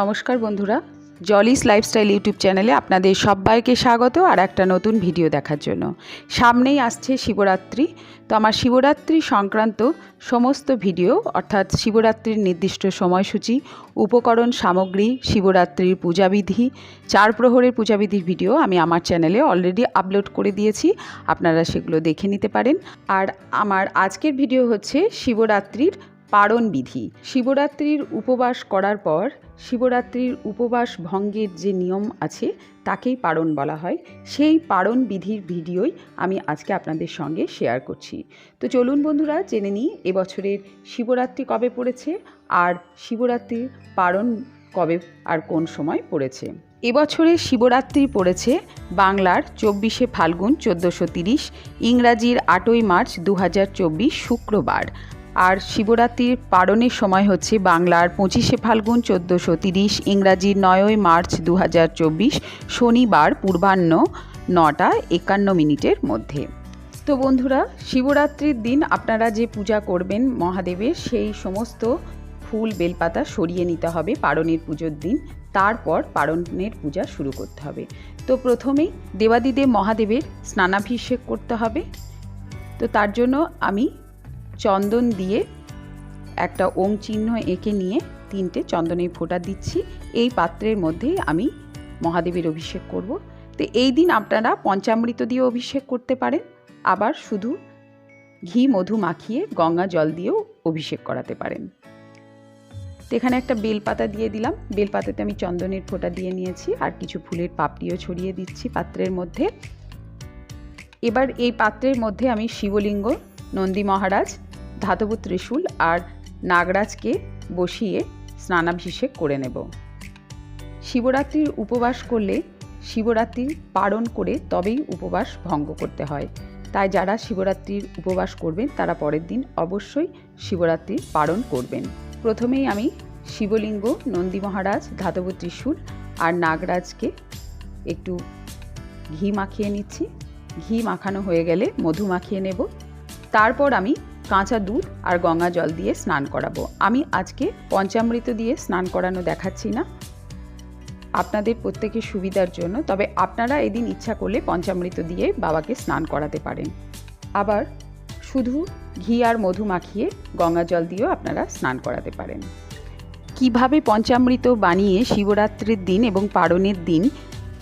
নমস্কার বন্ধুরা জলিস lifestyle YouTube চ্যানেলে আপনাদের সবাইকে স্বাগত আর একটা নতুন ভিডিও দেখার জন্য। সামনেই আসছে শিবরাত্রি, তো আমার শিবরাত্রি সংক্রান্ত সমস্ত ভিডিও, অর্থাৎ শিবরাত্রির নির্দিষ্ট সময়সূচি, উপকরণ সামগ্রী, শিবরাত্রির পূজাবিধি, চার প্রহরের পূজাবিধির ভিডিও আমি আমার চ্যানেলে অলরেডি আপলোড করে দিয়েছি, আপনারা সেগুলো দেখে নিতে পারেন। আর আমার আজকের ভিডিও হচ্ছে শিবরাত্রির পারণ বিধি। শিবরাত্রির উপবাস করার পর শিবরাত্রির উপবাস ভঙ্গের যে নিয়ম আছে, তাকেই পারণ বলা হয়। সেই পারণ বিধির ভিডিওই আমি আজকে আপনাদের সঙ্গে শেয়ার করছি। তো চলুন বন্ধুরা, জেনে নিই এবছরের শিবরাত্রি কবে পড়েছে আর শিবরাত্রির পারণ কবে আর কোন সময় পড়েছে। এবছরের শিবরাত্রি পড়েছে বাংলার চব্বিশে ফাল্গুন চোদ্দোশো তিরিশ, ইংরাজির আটই মার্চ দু হাজার চব্বিশ শুক্রবার। আর শিবরাত্রির পারণের সময় হচ্ছে বাংলার পঁচিশে ফাল্গুন চোদ্দোশো তিরিশ, ইংরাজির নয়ই মার্চ দু হাজার চব্বিশ, শনিবার পূর্বাহ্ন নটা একান্ন মিনিটের মধ্যে। তো বন্ধুরা, শিবরাত্রির দিন আপনারা যে পূজা করবেন মহাদেবের, সেই সমস্ত ফুল বেলপাতা সরিয়ে নিতে হবে পারণের পুজোর দিন। তারপর পারণের পূজা শুরু করতে হবে। তো প্রথমেই দেবাদিদেব মহাদেবের স্নানাভিষেক করতে হবে। তো তার জন্য আমি চন্দন দিয়ে একটা ওম চিহ্ন এঁকে নিয়ে তিনটে চন্দনের ফোঁটা দিচ্ছি। এই পাত্রের মধ্যে আমি মহাদেবের অভিষেক করব। তো এই দিন আপনারা পঞ্চামৃত দিয়ে অভিষেক করতে পারেন। আবার শুধু ঘি, মধু মাখিয়ে গঙ্গা জল দিয়েও অভিষেক করাতে পারেন। তো এখানে একটা বেলপাতা দিয়ে দিলাম। বেলপাতাতে আমি চন্দনের ফোঁটা দিয়ে নিয়েছি আর কিছু ফুলের পাপড়িও ছড়িয়ে দিচ্ছি পাত্রের মধ্যে। এবার এই পাত্রের মধ্যে আমি শিবলিঙ্গ নন্দী মহারাজ, ধাতব ত্রিশূল আর নাগরাজকে বসিয়ে স্নানাভিষেক করে নেব। শিবরাত্রির উপবাস করলে শিবরাত্রির পালন করে তবেই উপবাস ভঙ্গ করতে হয়। তাই যারা শিবরাত্রির উপবাস করবেন, তারা পরের দিন অবশ্যই শিবরাত্রির পালন করবেন। প্রথমেই আমি শিবলিঙ্গ, নন্দী মহারাজ, ধাতব ত্রিশূল আর নাগরাজকে একটু ঘি মাখিয়ে নিচ্ছি। ঘি মাখানো হয়ে গেলে মধু মাখিয়ে নেব। তারপর আমি কাঁচা দুধ আর গঙ্গা জল দিয়ে স্নান করাবো। আমি আজকে পঞ্চামৃত দিয়ে স্নান করানো দেখাচ্ছি না। আপনাদের প্রত্যেকের সুবিধার জন্য, তবে আপনারা এদিন ইচ্ছা করলে পঞ্চামৃত দিয়ে বাবাকে স্নান করাতে পারেন। আবার শুধু ঘি আর মধু মাখিয়ে গঙ্গা জল দিয়েও আপনারা স্নান করাতে পারেন। কীভাবে পঞ্চামৃত বানিয়ে শিবরাত্রির দিন এবং পারণের দিন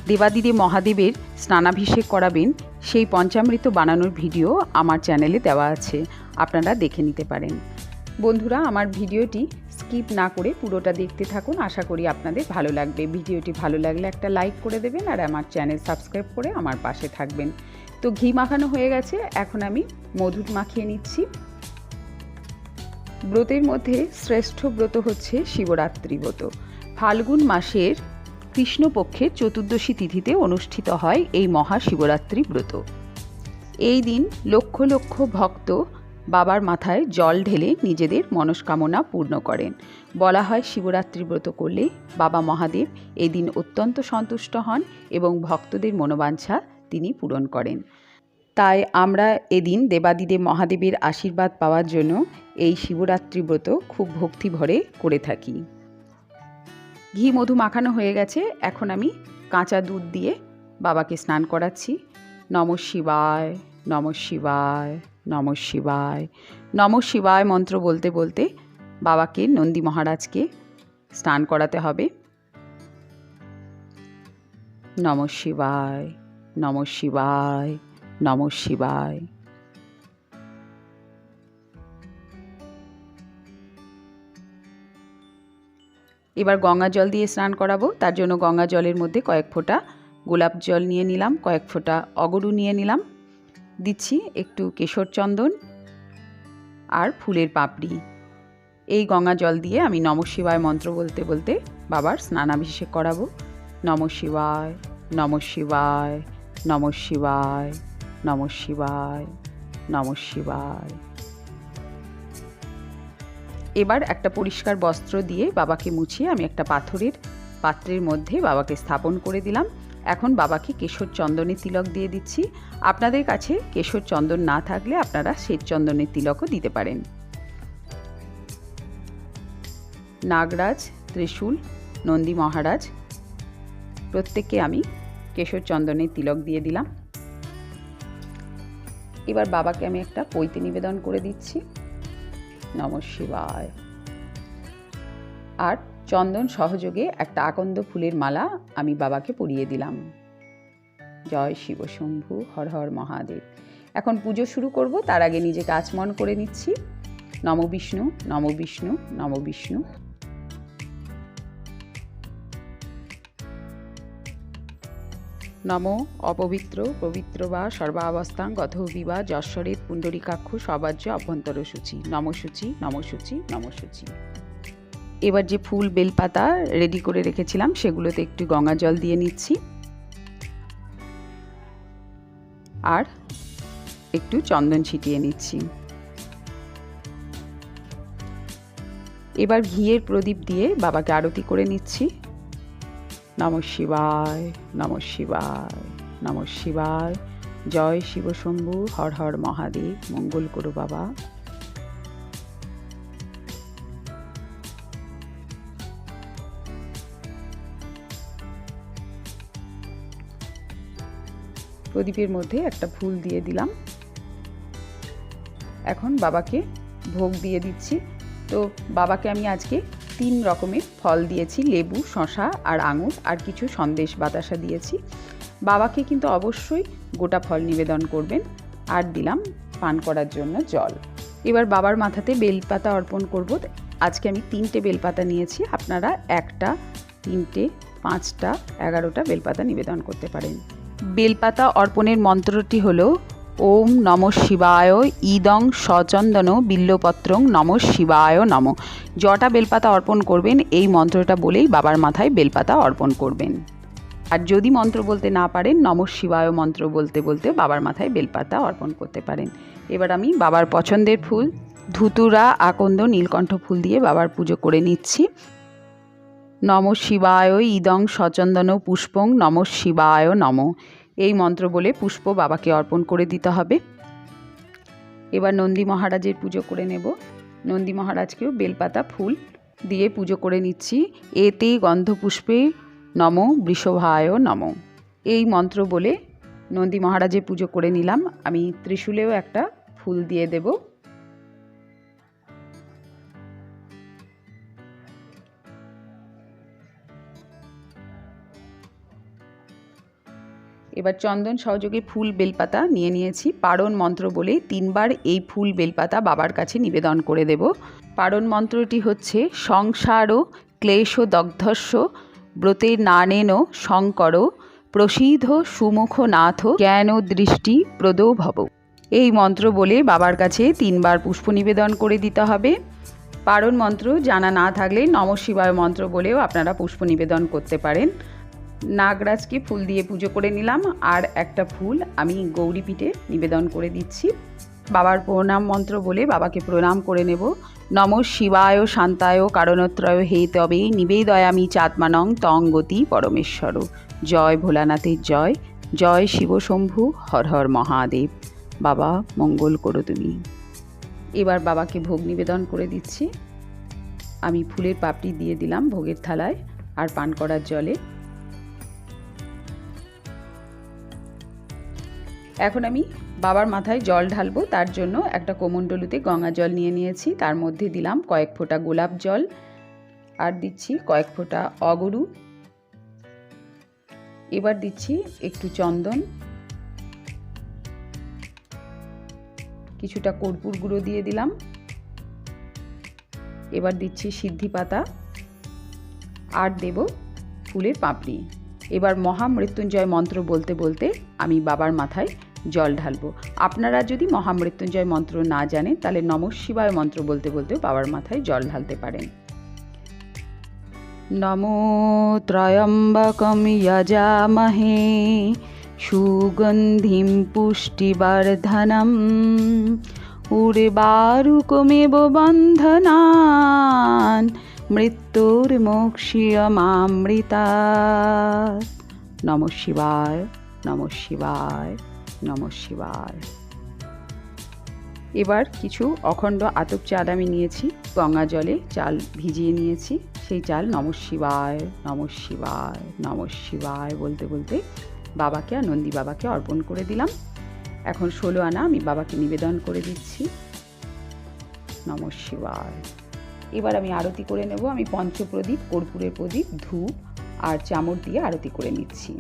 দেবাদিদেব মহাদেবের স্নানাভিষেক করাবেন, সেই পঞ্চামৃত বানানোর ভিডিও আমার চ্যানেলে দেওয়া আছে, আপনারা দেখে নিতে পারেন। বন্ধুরা, আমার ভিডিওটি স্কিপ না করে পুরোটা দেখতে থাকুন, আশা করি আপনাদের ভালো লাগবে। ভিডিওটি ভালো লাগলে একটা লাইক করে দেবেন আর আমার চ্যানেল সাবস্ক্রাইব করে আমার পাশে থাকবেন। তো ঘি মাখানো হয়ে গেছে, এখন আমি মধু মাখিয়ে নিচ্ছি। ব্রতের মধ্যে শ্রেষ্ঠ ব্রত হচ্ছে শিবরাত্রি ব্রত। ফাল্গুন মাসের কৃষ্ণপক্ষের চতুর্দশী তিথিতে অনুষ্ঠিত হয় এই মহাশিবরাত্রি ব্রত। এই দিন লক্ষ লক্ষ ভক্ত বাবার মাথায় জল ঢেলে নিজেদের মনস্কামনা পূর্ণ করেন। বলা হয় শিবরাত্রি ব্রত করলে বাবা মহাদেব এই দিন অত্যন্ত সন্তুষ্ট হন এবং ভক্তদের মনোবাঞ্ছা তিনি পূরণ করেন। তাই আমরা এদিন দেবাদিদেব মহাদেবের আশীর্বাদ পাওয়ার জন্য এই শিবরাত্রি ব্রত খুব ভক্তি ভরে করে থাকি। ঘি মধু মাখানো হয়ে গেছে, এখন আমি কাঁচা দুধ দিয়ে বাবাকে স্নান করাচ্ছি। নম শিবায় নম শিবায় নম শিবায় নম শিবায় মন্ত্র বলতে বলতে বাবাকে নন্দী মহারাজকে স্নান করাতে হবে। নম শিবায় নম শিবায় নম শিবায়। এবার গঙ্গা জল দিয়ে স্নান করাবো। তার জন্য গঙ্গা জলের মধ্যে কয়েক ফোঁটা গোলাপ জল নিয়ে নিলাম, কয়েক ফোঁটা অগরু নিয়ে নিলাম। দিচ্ছি একটু কেশর চন্দন আর ফুলের পাপড়ি। এই গঙ্গা জল দিয়ে আমি নম শিবায় মন্ত্র বলতে বলতে বাবার স্নানাভিষেক করাবো। নম শিবায় নম শিবায় নম শিবায় নম শিবায় নম শিবায়। এবার একটা পরিষ্কার বস্ত্র দিয়ে বাবাকে মুছিয়ে আমি একটা পাথরের পাত্রের মধ্যে বাবাকে স্থাপন করে দিলাম। এখন বাবাকে কেশর চন্দনের তিলক দিয়ে দিচ্ছি। আপনাদের কাছে কেশর চন্দন না থাকলে আপনারা শ্বেত চন্দনের তিলকও দিতে পারেন। নাগরাজ, ত্রিশূল, নন্দী মহারাজ, প্রত্যেককে আমি কেশর চন্দনের তিলক দিয়ে দিলাম। এবার বাবাকে আমি একটা পৈতে নিবেদন করে দিচ্ছি। নম শিবায়। আর চন্দন সহযোগে একটা আকন্দ ফুলের মালা আমি বাবাকে পরিয়ে দিলাম। জয় শিব শম্ভু, হর হর মহাদেব। এখন পুজো শুরু করব, তার আগে নিজেকে আচমন করে নিচ্ছি। নম বিষ্ণু নম বিষ্ণু নম বিষ্ণু। নম অপবিত্র, পবিত্র বা সর্বাবস্থান গত বিবা যশ্বরের পুণ্ডরিকাক্ষ সবাজ্য অভ্যন্তর সূচি। নমসূচি নমসূচি নমসূচি এবার যে ফুল বেলপাতা রেডি করে রেখেছিলাম, সেগুলোতে একটু গঙ্গা জল দিয়ে নিচ্ছি। আর একটু চন্দন ছিটিয়ে নিচ্ছি। এবার ঘিয়ের প্রদীপ দিয়ে বাবাকে আরতি করে নিচ্ছি। নম শিবায় নম শিবায় নম শিবায়। জয় শিব শম্ভু, হর হর মহাদেব, মঙ্গল করো বাবা। প্রদীপের মধ্যে একটা ফুল দিয়ে দিলাম। এখন বাবাকে ভোগ দিয়ে দিচ্ছি। তো বাবাকে আমি আজকে তিন রকমের ফল দিয়েছি, লেবু শশা আর আঙুর আর কিছু সন্দেশ বাতাসা দিয়েছি। বাবাকে কিন্তু অবশ্যই গোটা ফল নিবেদন করবেন। আর দিলাম পান করার জন্য জল। এবার বাবার মাথাতে বেলপাতা অর্পণ করব। আজকে আমি তিনটে বেলপাতা নিয়েছি। আপনারা একটা, তিনটে, পাঁচটা, এগারোটা বেলপাতা নিবেদন করতে পারেন। বেলপাতা অর্পণের মন্ত্রটি হলো ওম নম শিবায় ইদং সচন্দন, বিল্লপত্রং নম শিবায় নম। জটা বেলপাতা অর্পণ করবেন, এই মন্ত্রটা বলেই বাবার মাথায় বেলপাতা অর্পণ করবেন। আর যদি মন্ত্র বলতে না পারেন, নম শিবায় মন্ত্র বলতে বলতে বাবার মাথায় বেলপাতা অর্পণ করতে পারেন। এবার আমি বাবার পছন্দের ফুল, ধুতুরা, আকন্দ, নীলকণ্ঠ ফুল দিয়ে বাবার পুজো করে নিচ্ছি। নম শিবায় ইদং সচন্দন, পুষ্পং নম শিবায় নম। এই মন্ত্র বলে পুষ্প বাবাকে অর্পণ করে দিতে হবে। এবার নন্দী মহারাজের পুজো করে নেব। নন্দী মহারাজকেও বেলপাতা, ফুল দিয়ে পুজো করে নিচ্ছি। এতে গন্ধপুষ্পে নম, বৃষভায় নম। এই মন্ত্র বলে নন্দী মহারাজের পুজো করে নিলাম। আমি ত্রিশূলেও একটা ফুল দিয়ে দেব। এবার চন্দন সহযোগে ফুল বেলপাতা নিয়ে নিয়েছি। পারণ মন্ত্র বলে তিনবার এই ফুল বেলপাতা বাবার কাছে নিবেদন করে দেব। পারণ মন্ত্রটি হচ্ছে, সংসার ক্লেশ দগ্ধস্য ব্রতের নানেন শঙ্কর প্রসিদ্ধ সুমুখ নাথ, জ্ঞান দৃষ্টি প্রদো ভব। এই মন্ত্র বলে বাবার কাছে তিনবার পুষ্প নিবেদন করে দিতে হবে। পারণ মন্ত্র জানা না থাকলে নম শিবায় মন্ত্র বলেও আপনারা পুষ্প নিবেদন করতে পারেন। নাগরাজকে ফুল দিয়ে পুজো করে নিলাম আর একটা ফুল আমি গৌরীপীঠে নিবেদন করে দিচ্ছি। বাবার প্রণাম মন্ত্র বলে বাবাকে প্রণাম করে নেব। নম শিবায় শান্তায় কারণত্রয় হে তবে নিবেদয়ামি চাত্মানং তঙ্গতি পরমেশ্বর। জয় ভোলানাথের জয়। জয় শিবশম্ভু। হর হর মহাদেব। বাবা, মঙ্গল করো তুমি। এবার বাবাকে ভোগ নিবেদন করে দিচ্ছি। আমি ফুলের পাপড়ি দিয়ে দিলাম ভোগের থালায় আর পান করার জলে। এখন আমি বাবার মাথায় জল ঢালবো, তার জন্য একটা কোমণ্ডলুতে গঙ্গা জল নিয়ে নিয়েছি, তার মধ্যে দিলাম কয়েক ফোঁটা গোলাপ জল, আর দিচ্ছি কয়েক ফোঁটা অগরু, এবার দিচ্ছি একটু চন্দন, কিছুটা কর্পূর গুঁড়ো দিয়ে দিলাম, এবার দিচ্ছি সিদ্ধি পাতা, আর দেব ফুলের পাপড়ি। এবার মহামৃত্যুঞ্জয় মন্ত্র বলতে বলতে আমি বাবার মাথায় জল ঢালবো। আপনারা যদি মহামৃত্যুঞ্জয় মন্ত্র না জানেন, তাহলে নম শিবায় মন্ত্র বলতে বলতেও বাবার মাথায় জল ঢালতে পারেন। নমো ত্রয়ম্বকম যজামহে সুগন্ধিম পুষ্টিবর্ধনম। উর্বারুকমেব বন্ধনান মৃত্যুর্মোক্ষিয়মামৃতা নম শিবায় নম শিবায় নম শিবায়। এবার কিছু অখণ্ড আতপ চাল আমি নিয়েছি, গঙ্গা জলে চাল ভিজিয়ে নিয়েছি, সেই চাল নম শিবায় নম শিবায় নম শিবায় বলতে বলতে বাবাকে আর নন্দী বাবাকে অর্পণ করে দিলাম। এখন ষোলো আনা আমি বাবাকে নিবেদন করে দিচ্ছি। নম শিবায়। এবার আমি আরতি করে নেব। আমি পঞ্চপ্রদীপ, কর্পূরের প্রদীপ, ধূপ আর চামড় দিয়ে আরতি করে নিচ্ছি।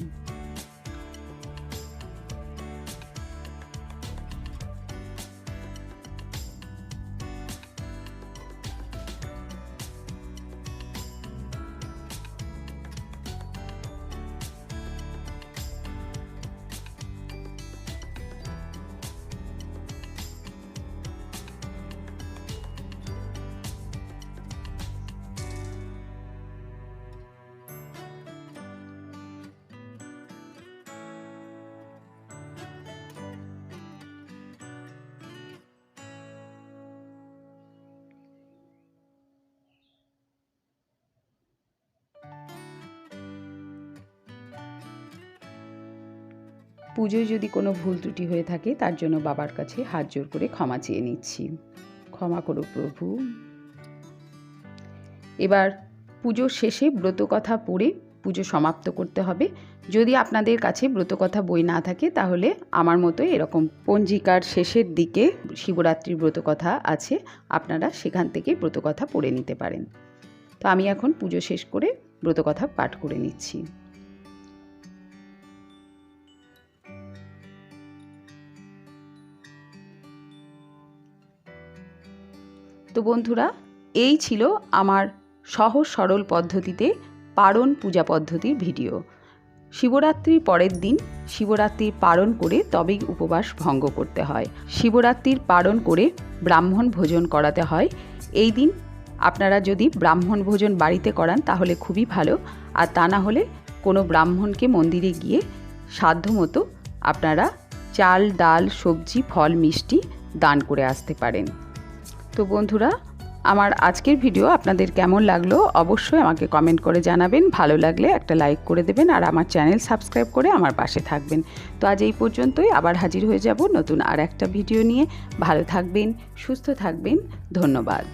পুজোয় যদি কোনো ভুল ত্রুটি হয়ে থাকে, তার জন্য বাবার কাছে হাত জোর করে ক্ষমা চেয়ে নিচ্ছি। ক্ষমা করো প্রভু। এবার পুজোর শেষে ব্রতকথা পড়ে পুজো সমাপ্ত করতে হবে। যদি আপনাদের কাছে ব্রতকথা বই না থাকে, তাহলে আমার মতো এরকম পঞ্জিকার শেষের দিকে শিবরাত্রির ব্রতকথা আছে, আপনারা সেখান থেকে ব্রতকথা পড়ে নিতে পারেন। তো আমি এখন পুজো শেষ করে ব্রতকথা পাঠ করে নিচ্ছি। তো বন্ধুরা, এই ছিল আমার সহজ সরল পদ্ধতিতে পারণ পূজা পদ্ধতির ভিডিও। শিবরাত্রির পরের দিন শিবরাত্রির পারণ করে তবেই উপবাস ভঙ্গ করতে হয়। শিবরাত্রির পারণ করে ব্রাহ্মণ ভোজন করাতে হয়। এই দিন আপনারা যদি ব্রাহ্মণ ভোজন বাড়িতে করান তাহলে খুবই ভালো। আর তা না হলে কোনো ব্রাহ্মণকে মন্দিরে গিয়ে সাধ্যমতো আপনারা চাল, ডাল, সবজি, ফল, মিষ্টি দান করে আসতে পারেন। তো বন্ধুরা, আমার আজকের ভিডিও আপনাদের কেমন লাগল অবশ্যই আমাকে কমেন্ট করে জানাবেন। ভালো লাগলে একটা লাইক করে দেবেন আর আমার চ্যানেল সাবস্ক্রাইব করে আমার পাশে থাকবেন। তো আজ এই পর্যন্তই, আবার হাজির হয়ে যাব নতুন আর একটা ভিডিও নিয়ে। ভালো থাকবেন, সুস্থ থাকবেন, ধন্যবাদ।